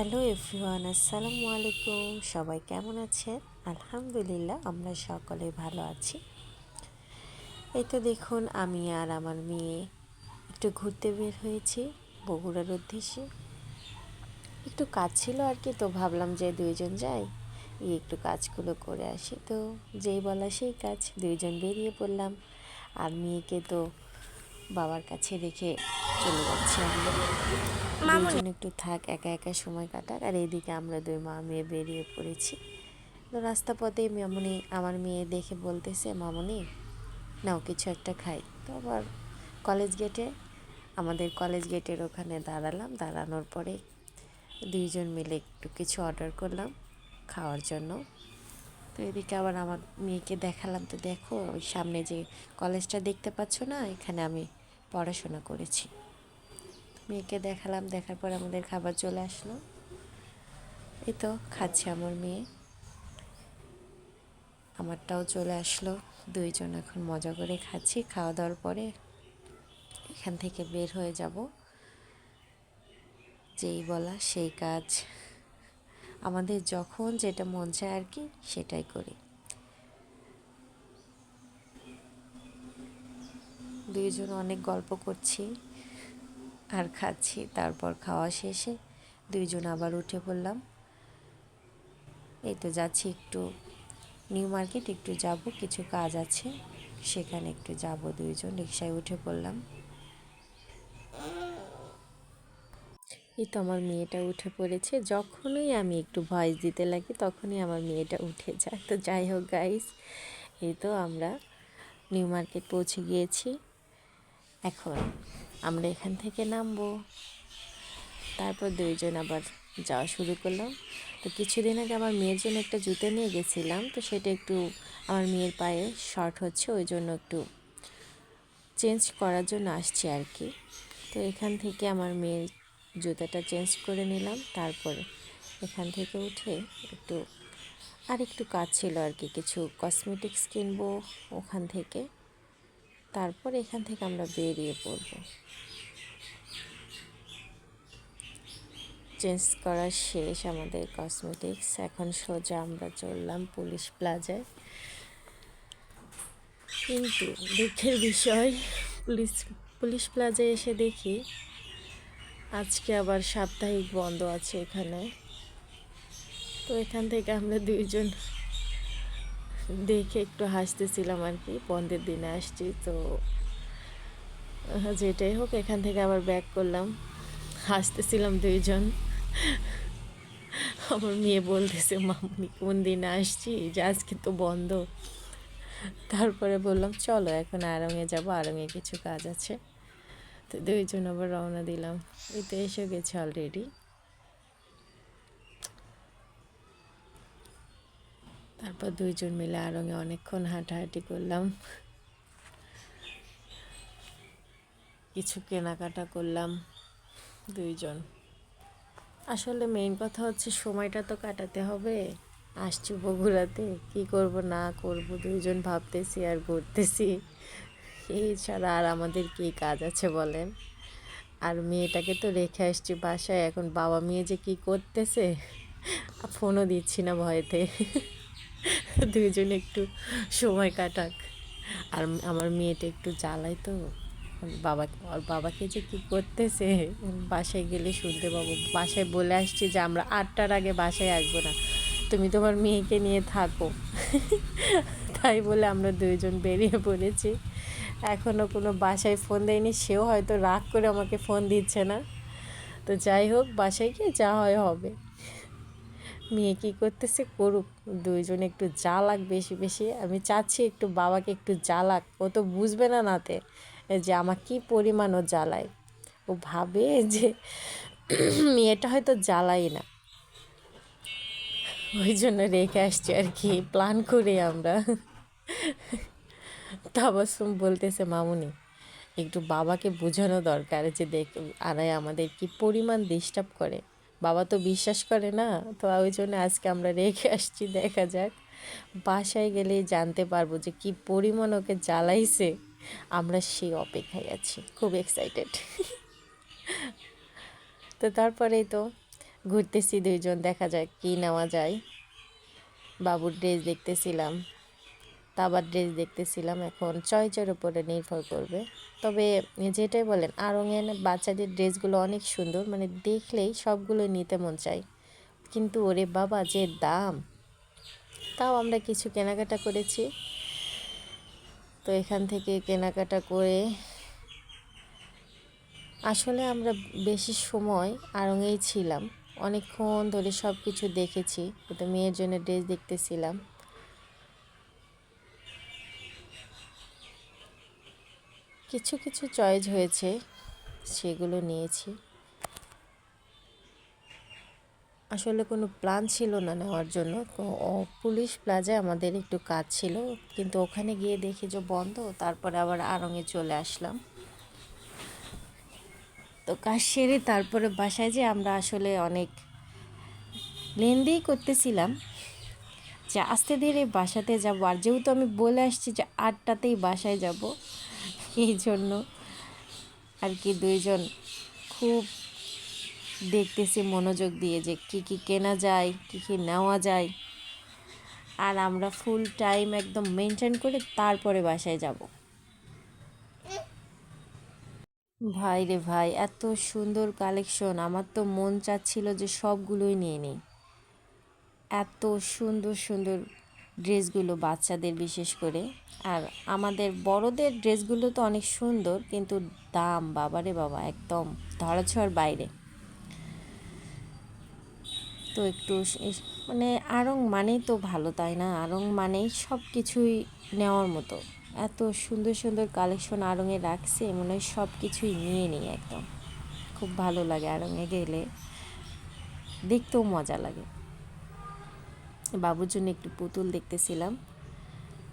Hello everyone, আসসালামু আলাইকুম। সবাই কেমন আছে আলহামদুলিল্লাহ, আমরা সকলে ভালো আছি। এই তো দেখুন, আমি আর আমার মেয়ে একটু ঘুরতে বের হয়েছি বগুড়ার উদ্দেশ্যে। একটু কাজ ছিল আর কি, তো ভাবলাম যে দুইজন যাই এই একটু কাজগুলো করে আসি। তো যেই বলা সেই কাজ, দুইজন বেরিয়ে পড়লাম। আর মেয়েকে তো বাবার কাছে রেখে চলে যাচ্ছি আমরা। দুজন একটু থাক, একা একা সময় কাটাক। আর এদিকে আমরা দুই মা মেয়ে বেরিয়ে পড়েছি। তো রাস্তা পথে মামনি আমার মেয়ে দেখে বলতেছে, মামনি, নাও কিছু একটা খাই। তো আবার কলেজ গেটে, আমাদের কলেজ গেটের ওখানে দাঁড়ালাম। দাঁড়ানোর পরে দুইজন মিলে একটু কিছু অর্ডার করলাম খাওয়ার জন্য। তো এদিকে আবার আমার মেয়েকে দেখালাম, তো দেখো, ওই সামনে যে কলেজটা দেখতে পাচ্ছ না, এখানে আমি পড়াশোনা করেছি। মেয়েকে দেখালাম, দেখার পর আমাদের খাবার চলে আসলো। এই তো খাচ্ছে আমার মেয়ে। আমারটাও চলে আসলো। দুইজন এখন মজা করে খাচ্ছি। খাওয়া দাওয়ার পরে এখান থেকে বের হয়ে যাব। যেই বলা সেই কাজ। আমাদের যখন যেটা মন চায় আর কি, সেটাই করি। দুইজন অনেক গল্প করছি। আর খাচ্ছি। তারপর খাওয়া শেষে দুইজন আবার উঠে পড়লাম। এই তো যাচ্ছি একটু নিউ মার্কেট, একটু যাব, কিছু কাজ আছে। সেখানে একটু যাব, দুইজন রিক্সায় উঠে পড়লাম। এই তো আমার মেয়েটা উঠে পড়েছে। যখনই আমি একটু ভয়েস দিতে লাগি, তখনই আমার মেয়েটা উঠে যায়। তো যাই হোক গাইস এই তো আমরা নিউ মার্কেট পৌঁছে গিয়েছি। এখন আমরা এখান থেকে নামবো। তারপর দুইজন আবার যাওয়া শুরু করলাম তো কিছুদিন আগে আমার মেয়ের জন্য একটা জুতো নিয়ে গেছিলাম। তো সেটা একটু আমার মেয়ের পায়ে শর্ট হচ্ছে, ওই জন্য একটু চেঞ্জ করার জন্য আসছি আর কি। তো এখান থেকে আমার মেয়ের জুতাটা চেঞ্জ করে নিলাম। তারপর এখান থেকে উঠে একটু আর একটু কাজ ছিল আর কি। কিছু কসমেটিক্স কিনবো ওখান থেকে। তারপর এখান থেকে আমরা বেরিয়ে পড়ব। চেঞ্জ করা শেষ আমাদের কসমেটিক্স এখন সোজা আমরা চললাম পুলিশ প্লাজায়। কিন্তু দুঃখের বিষয়, পুলিশ পুলিশ প্লাজায় এসে দেখি আজকে আবার সাপ্তাহিক বন্ধ আছে এখানে। তো এখান থেকে আমরা দুইজন দেখে একটু হাসতেছিলাম আর কি। বন্ধের দিনে আসছি, তো, যেটাই হোক, এখান থেকে আবার ব্যাক করলাম। হাসতেছিলাম দুইজন। আমার মেয়ে বলতেছে, মামনি, কোন দিনে আসছি যে আজকে তো বন্ধ। তারপরে বললাম, চলো, এখন আরঙে যাব আরঙে কিছু কাজ আছে। তো দুইজন আবার রওনা দিলাম। এই তো এসে গেছে অলরেডি তারপর দুইজন মিলে আরঙে অনেকক্ষণ হাঁটাহাঁটি করলাম। কিছু কেনাকাটা করলাম দুইজন। আসলে মেইন কথা হচ্ছে সময়টা তো কাটাতে হবে। আসছি বগুড়াতে, কি করব, না করব, দুইজন ভাবতেছি আর ঘুরতেছি। এই ছাড়া আর আমাদের কী কাজ আছে বলেন? আর মেয়েটাকে তো রেখে আসছি বাসায়, এখন বাবা মেয়ে যে কি করতেছে? ফোনও দিচ্ছি না ভয়েতে। দুইজন একটু সময় কাটাক। আর আমার মেয়েটা একটু জ্বালাই তো। বাবা, ওর বাবাকে যে কী করতেছে? বাসায় গেলে শুনতে পাবো। বাসায় বলে আসছি যে, আমরা আটটার আগে বাসায় আসব না। তুমি তোমার মেয়েকে নিয়ে থাকো। তাই বলে আমরা দুইজন বেরিয়ে পড়েছি। এখনও কোনো বাসায় ফোন দেয়নি। সেও হয়তো রাগ করে আমাকে ফোন দিচ্ছে না। তো যাই হোক, বাসায় গিয়ে যা হয় হবে। মেয়ে কী করতেছে করুক, দুইজন একটু জ্বালাক বেশি বেশি। আমি চাচ্ছি একটু বাবাকে একটু জ্বালাক। ও তো বুঝবে না নাতে যে আমার কী পরিমাণ ও জ্বালায়। ও ভাবে যে মেয়েটা হয়তো জ্বালাই না। ওই জন্য রেখে আসছি আর কি, প্ল্যান করে আমরা। তাবাসুম বলতেছে, মামুনি, একটু বাবাকে বোঝানো দরকার যে দেখ আরাই আমাদের কি পরিমাণ ডিস্টার্ব করে। বাবা তো বিশ্বাস করে না, তো ওই জন্য আজকে আমরা রেখে আসছি, দেখা যাক। বাসায় গেলেই জানতে পারব যে কি পরিমাণ ওকে জ্বালাইছে। আমরা সেই অপেক্ষায় আছি, খুব এক্সাইটেড তো তারপরেই তো ঘুরতেছি দুইজন, দেখা যায় কি নেওয়া যায়। বাবুর ড্রেস দেখতেছিলাম। তাবার ড্রেস দেখতেছিলাম, এখন চয়েসের উপরে নির্ভর করবে। তবে যেটাই বলেন, আরঙের বাচ্চাদের ড্রেসগুলো অনেক সুন্দর মানে দেখলেই সবগুলো নিতে মন চায়। কিন্তু ওরে বাবা, যে দাম! তাও আমরা কিছু কেনাকাটা করেছি। তো এখান থেকে কেনাকাটা করে আসলে আমরা বেশি সময় আড়ঙেই ছিলাম। অনেকক্ষণ ধরে সব কিছু দেখেছি তো মেয়ের জন্য ড্রেস দেখতেছিলাম। কিছু কিছু চয়েস হয়েছে, সেগুলো নিয়েছি। আসলে কোনো প্ল্যান ছিল না নেওয়ার জন্য। তো পুলিশ প্লাজায় আমাদের একটু কাজ ছিল, কিন্তু ওখানে গিয়ে দেখি যে বন্ধ, তারপরে আবার আরঙে চলে আসলাম। তো কাজ সেরে তারপরে বাসায় যে আমরা আসলে অনেক লেনদেই করতেছিলাম যে আস্তে ধীরে বাসাতে যাব। আর যেহেতু আমি বলে আসছি যে আটটাতেই বাসায় যাব এই জন্য আর কি দুইজন খুব দেখতেছি মনোযোগ দিয়ে যে কি কি কেনা যায়, কি কি নেওয়া যায়। আর আমরা ফুল টাইম একদম মেনটেন করে তারপরে বাসায় যাব। ভাই রে ভাই, এত সুন্দর কালেকশন আমার তো মন চাচ্ছিল যে সবগুলোই নিয়ে নিই। এত সুন্দর সুন্দর ড্রেসগুলো বাচ্চাদের বিশেষ করে। আর আমাদের বড়দের ড্রেসগুলো তো অনেক সুন্দর, কিন্তু দাম বাবারে বাবা, একদম ধরাছোঁয়ার বাইরে। তো একটু মানে আড়ং মানেই তো ভালো, তাই না? আড়ং মানেই সব কিছুই নেওয়ার মতো। এত সুন্দর সুন্দর কালেকশন আড়ঙে রাখছে, মনে হয় সব কিছুই নিয়ে নিই একদম। খুব ভালো লাগে আড়ঙে গেলে। দেখতেও মজা লাগে। বাবুর জন্য একটু পুতুল দেখতেছিলাম।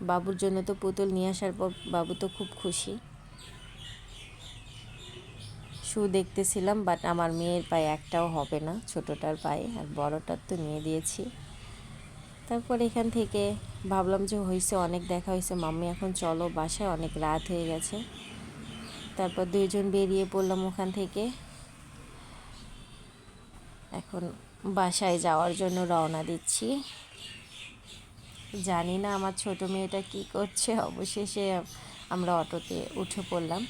বাবুর জন্য তো পুতুল নিয়ে আসার পর বাবু তো খুব খুশি। শু দেখতেছিলাম বাট আমার মেয়ের পায়ে একটাও হবে না, ছোটোটার পায়ে, আর বড়টার তো নিয়ে দিয়েছি। তারপর এখান থেকে ভাবলাম যে হয়েছে অনেক দেখা হয়েছে মাম্মি, এখন চলো বাসায়, অনেক রাত হয়ে গেছে। তারপর দুইজন বেরিয়ে পড়লাম ওখান থেকে। এখন বাসায় যাওয়ার জন্য রওনা দিচ্ছি। জানি না আমার ছোট মেয়েটা কি করছে, অবশেষে আমরা অটোতে উঠে পড়লাম।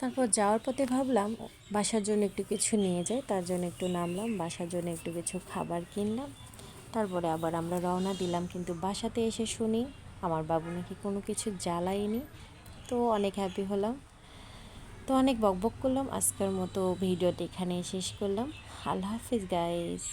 তারপর যাওয়ার পথে ভাবলাম, বাসার জন্য একটু কিছু নিয়ে যাই, তার জন্য একটু নামলাম, বাসার জন্য একটু কিছু খাবার কিনলাম। তারপরে আবার আমরা রওনা দিলাম, কিন্তু বাসাতে এসে শুনি আমার বাবু নাকি কোনো কিছু জ্বালায়নি। তো অনেক হ্যাপি হলাম। তো অনেক বকবক করলাম। আজকের মতো ভিডিওটি এখানে শেষ করলাম। আল্লাহ হাফিজ গাইস